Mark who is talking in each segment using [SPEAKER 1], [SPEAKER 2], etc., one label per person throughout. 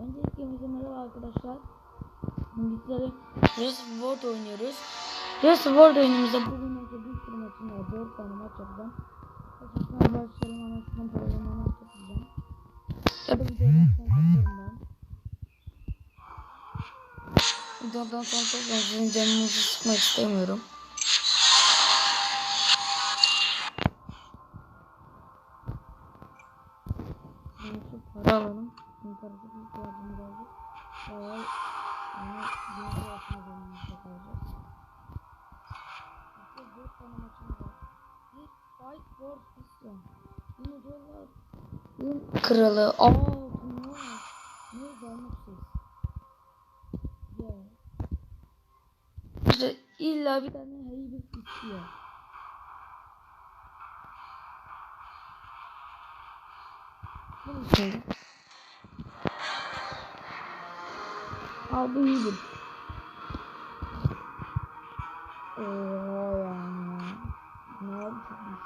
[SPEAKER 1] Öncelikle hepinize merhaba arkadaşlar. Bizlere Just World oynuyoruz. Just World oyunumuzda bugün önce bir sürü maçım var. 4 tane maç yapacağım. Başlasına başlayalım ama şuradan programı maç yapacağım. Ya da videodan sonra ben. Videodan sonra tekrar sizin canınızı sıkmak istemiyorum. Para alalım. Şimdi parası bir ihtiyacımız olacak. Bayağı yani bir şey yapma zorunda kalacağız. İşte dört tane maçımız var. Bir fight for Christian. Yine diyorlar. Bir kralı. Aa bu ne? Gelmişiz? Ya. İşte illa bir tane heybet istiyor. Bu ne bu iyidir. Oha yani. Ne yapayım?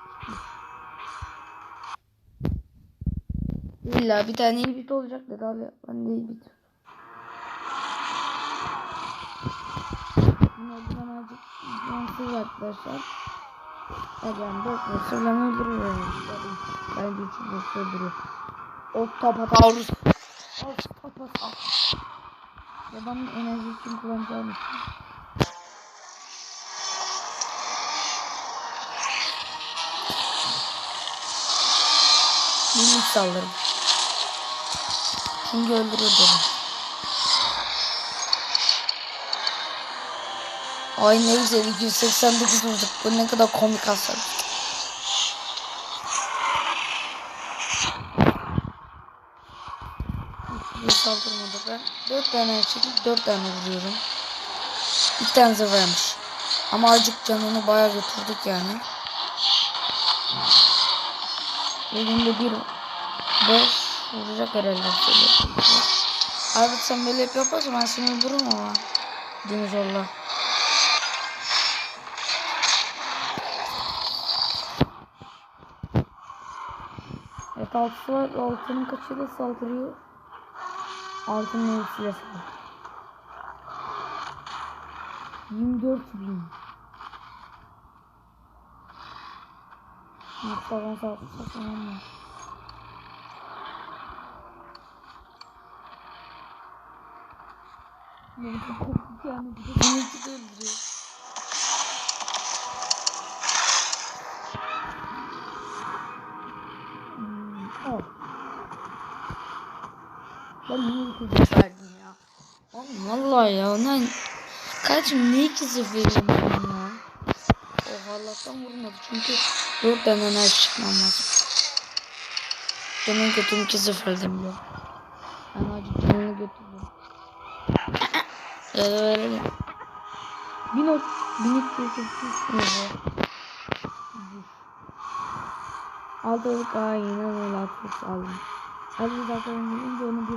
[SPEAKER 1] İlla bir tane iyi bit olacak dedi abi. Ben de iyi bit. Buradan azıcık cansız arkadaşlar. Egen dört metreden öldürür yani. Bence üç metre öldürür. Octopataurus. Octopataurus. Babamın enerji için kullanacağım için. Minik sallarım. Çünkü öldürür beni. Ay ne güzel 289 vurduk. Bu ne kadar komik hasar. Bir saldırmadı ben. 4 tane çekip 4 tane vuruyorum. Bir tane zırhaymış. Ama azıcık canını bayağı götürdük yani. Elimde bir 5 vuracak herhalde. Abi sen böyle hep yaparsan ben seni öldürürüm ama. Dinozorla. Evet altı var. Altının kaçıyla saldırıyor. Neyisiyle saldırıyor. 24 bin. Yani. Bir de beni iki de öldürüyor. Hmm, oh. Ben niye iki verdim ya? Oğlum vallahi ya ondan Kardeşim niye iki sıfır verdim ben ya? Oh Allah'tan vurmadı çünkü dört tane enerji çıkmam lazım. Canım kötüm iki sıfırdım ya. Ben acı canını götürdüm. Ya da verelim. Bin ot, bin iki yüz Altılık aldım. Hadi bakalım gelince onu bir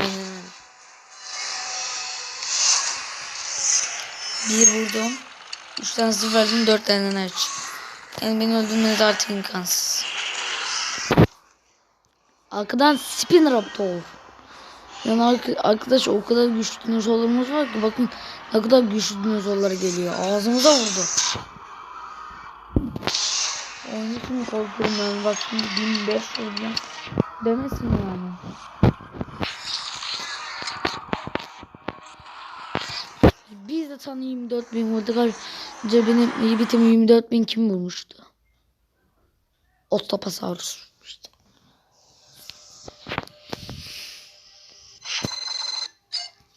[SPEAKER 1] Aynen Bir vurdum. Üç tane sıfır verdim. Dört tane enerji. Yani beni öldürmeniz artık imkansız. Arkadan spin raptor. Yani ark- arkadaş o kadar güçlü dinozorlarımız var ki bakın ne kadar güçlü dinozorlar geliyor. Ağzımıza vurdu. Korkuyorum ben. Bak şimdi 1500 vuracağım. Demesin yani. Biz de sana 24 bin vurduk. Önce benim iyi bitim 24 bin kim vurmuştu? Octopasaurus vurmuştu.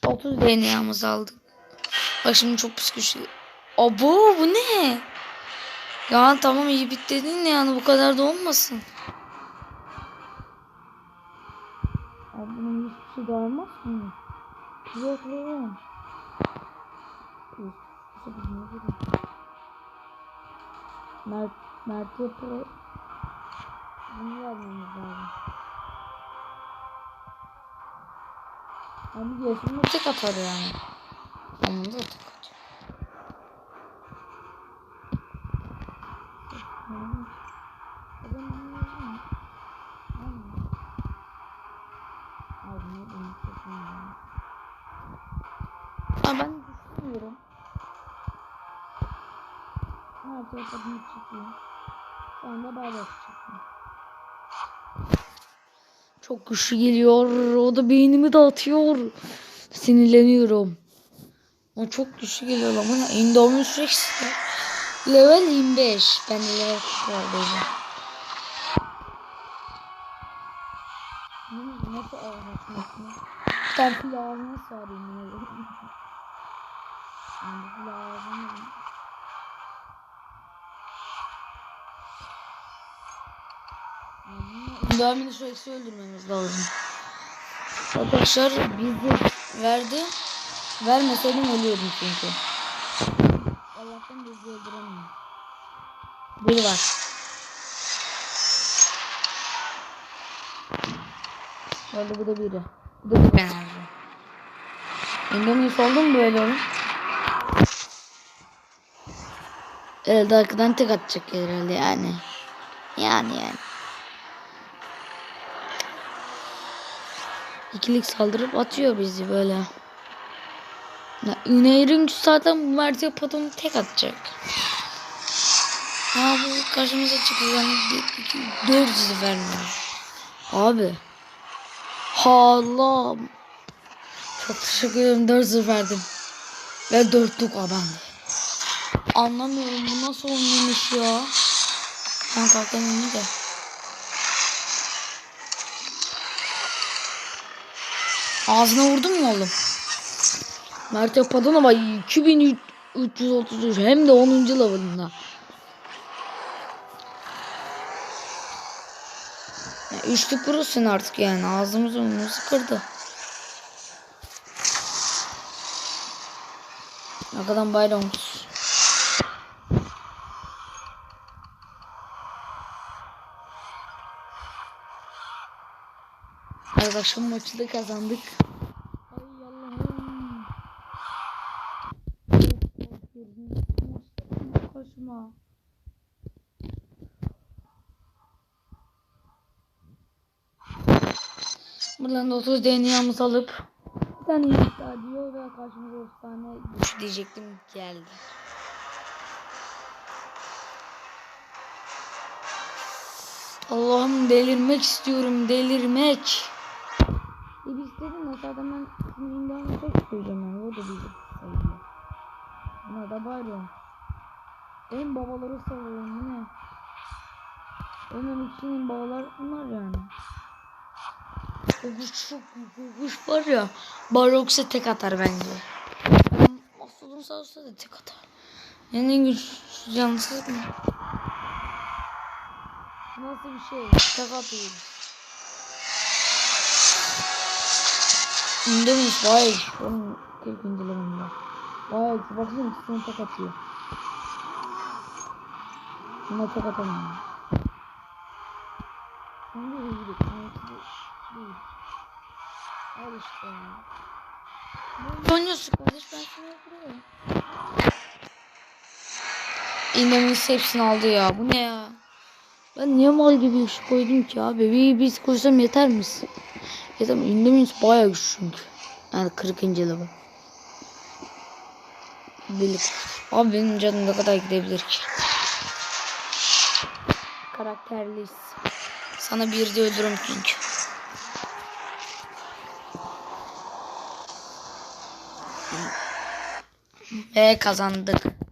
[SPEAKER 1] Otuz DNA'mızı aldık. Bak şimdi çok pis güçlü. Abo bu ne? Ya tamam iyi bit dedin de yani bu kadar da olmasın. Abi bunun hiçbir şey daha olmaz mı? Yok yok. Mert, Mert yapıyor. Bunu vermemiz lazım. Abi yaşımda tek atar yani. Onun da tek atıyor. Adam bunu yazıyor. Abi Ama ben düşünmüyorum. Artı yapalım çıkıyor. Şu anda bayrak çıkıyor. Çok güçlü geliyor. O da beynimi dağıtıyor. Sinirleniyorum. O çok güçlü geliyor ama ya. Indominus Rex level 25. Ben level 40 var böyle. Ne- Nasıl tane fil ağzına sarayım. Yine de. Yani fil ağzına Indominus Rex'i öldürmemiz lazım. Arkadaşlar bizi verdi. Vermeseydim ölüyordum çünkü. Allah'tan bizi öldüremiyor. Biri var. Öyle bu da biri. Bu da bir enerji. Indominus oldu mu böyle oğlum? Evet arkadan tek atacak herhalde yani. Yani yani. İkilik saldırıp atıyor bizi böyle. Ya, İneğirin zaten Mert'e patonu tek atacak. Ha bu karşımıza çıkıyor yani bir, iki, dört dizi vermiyor. Abi. Allah. Çok teşekkür ederim. Dört zırh verdim. Ve dörtlük o bende. Anlamıyorum bu nasıl olmuş ya. Ben kalkamıyorum da. Ağzına vurdun mu oğlum? Mert Yapadan ama 2333 hem de 10. level'ında. Ya üçlük vurursun artık yani ağzımızı önümüzü kırdı. Bayram olsun. Arkadaşlar maçı da kazandık. Ay Allah'ım. Koşma. Buradan da 30 DNA'mızı alıp bir tane iddia diyor ve karşımıza 30 tane diyecektim geldi. Allah'ım delirmek istiyorum delirmek. E bir istedim de zaten ben sinirinden çok koyacağım yani o da bir sayılır. Buna da bağırıyorum. En babaları savuyorum bu ne? Ölmemek için babalar bunlar yani. O kuş çok büyük o kuş var ya. Barox'a tek atar bence. Nasıl olursa olsa da tek atar. Yani en güçlü cansız mı? Nasıl bir şey? Tek atıyoruz. Indominus bayağı güçlü. Onun tek incelememde. Bayağı güçlü. Baksana ikisini tek atıyor. Buna tek atamıyorum. Şimdi bir değil. Al işte ya. Oynuyorsun kardeş ben sana yapıyorum. Indominus hepsini aldı ya. Bu ne ya? Ben niye mal gibi iş koydum ki abi? Bir biz koysam yeter misin? Yeter mi? Indominus bayağı güçlü çünkü. Yani 40. level. Birlik. Abi benim canım ne kadar gidebilir ki? Karakterliyiz. Sana bir de öldürürüm çünkü. Ve kazandık.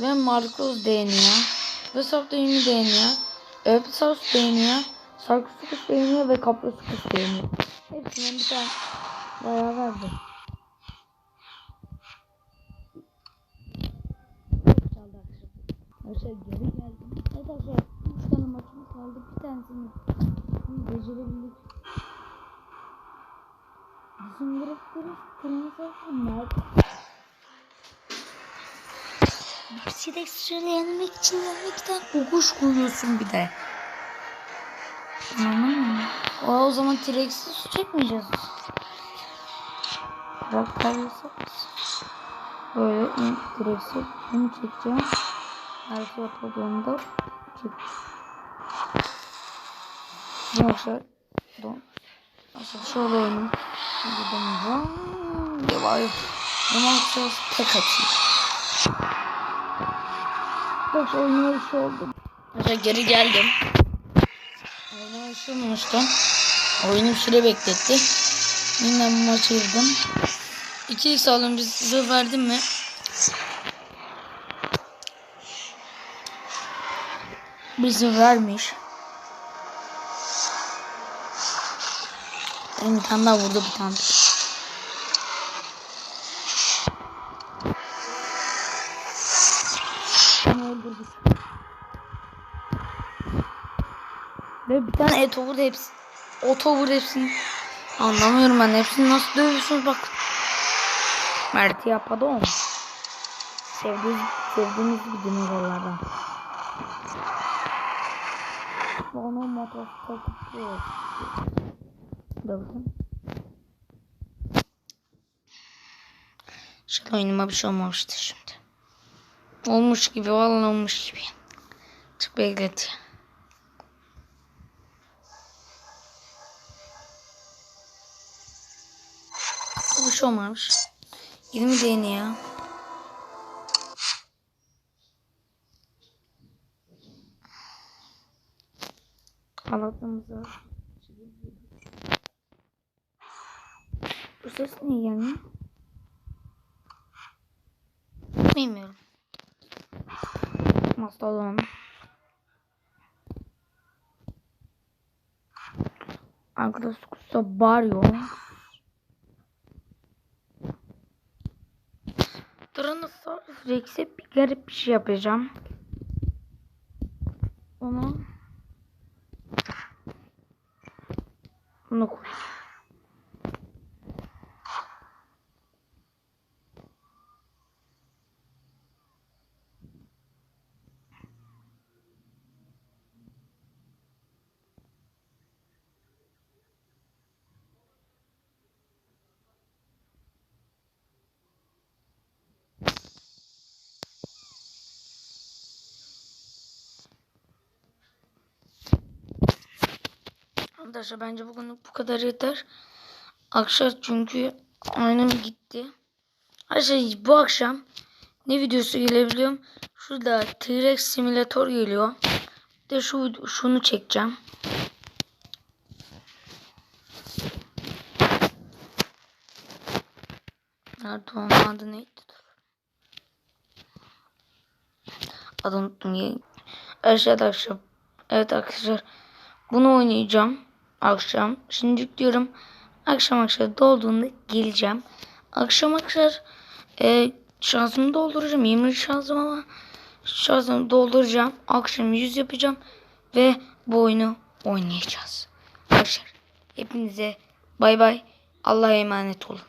[SPEAKER 1] Ve Marcos değiniyor. Ve Saf değini değiniyor. Öpsas değiniyor. Sarkısıkış değiniyor ve Kaprasıkış değiniyor. Hepsinden bir tane bayağı verdi. Arkadaşlar. Geri geldim. Evet arkadaşlar 3 tane maçımız kaldı. Bir tanesini becerebildik. Zımbırıkları kırmızı Mert bir de söyleyemek için tane kokuş koyuyorsun bir de. Anladın mı? O, o zaman T-Rex'i su çekmeyeceğiz. Karakter yasak. Böyle T-Rex'i bunu çekeceğim. Her şey yapıldığında çek. Arkadaşlar. Don. Arkadaşlar şöyle oyunu. Buradan devam. Bunu alacağız. Tek atayım. Arkadaşlar oyuna bir şey oldu. Arkadaşlar geri geldim. Oyuna bir şey olmuştu. Oyunu süre bekletti. Bu maçı girdim. 2x aldım biz size verdim mi? Bizi vermiş. Bir tane daha vurdu bir tane. Ve bir tane et vurdu hepsi. Oto vurdu hepsini. Anlamıyorum ben hepsini nasıl dövüyorsunuz bak. Mert yapadı o. Sevdiğiniz, sevdiğiniz bir dinozorlardan. Bana motosiklet yok. Dövdüm. Şu oyunuma bir şey olmamıştı şimdi. Olmuş gibi vallahi olmuş gibi. Çok bekletiyor. Şey olmamış. 20 değni ya. Halatımız var. Bu ses niye gelmiyor? Bilmiyorum. Mastodon. Arkadaşlar bağırıyor. Rex'e bir garip bir şey yapacağım. Onu bunu koy. Arkadaşlar bence bugünlük bu kadar yeter. Akşam çünkü aynım gitti. Arkadaşlar bu akşam ne videosu gelebiliyorum? Şurada T-Rex simülatör geliyor. Bir de şu şunu çekeceğim. Nerede onun adı neydi? Adını unuttum. Evet arkadaşlar. Evet arkadaşlar. Bunu oynayacağım. Akşam. Şimdi diyorum. Akşam akşam dolduğunda geleceğim. Akşam akşam e, şansımı dolduracağım. 20 şansım ama şansımı dolduracağım. Akşam 100 yapacağım. Ve bu oyunu oynayacağız. Arkadaşlar hepinize bay bay. Allah'a emanet olun.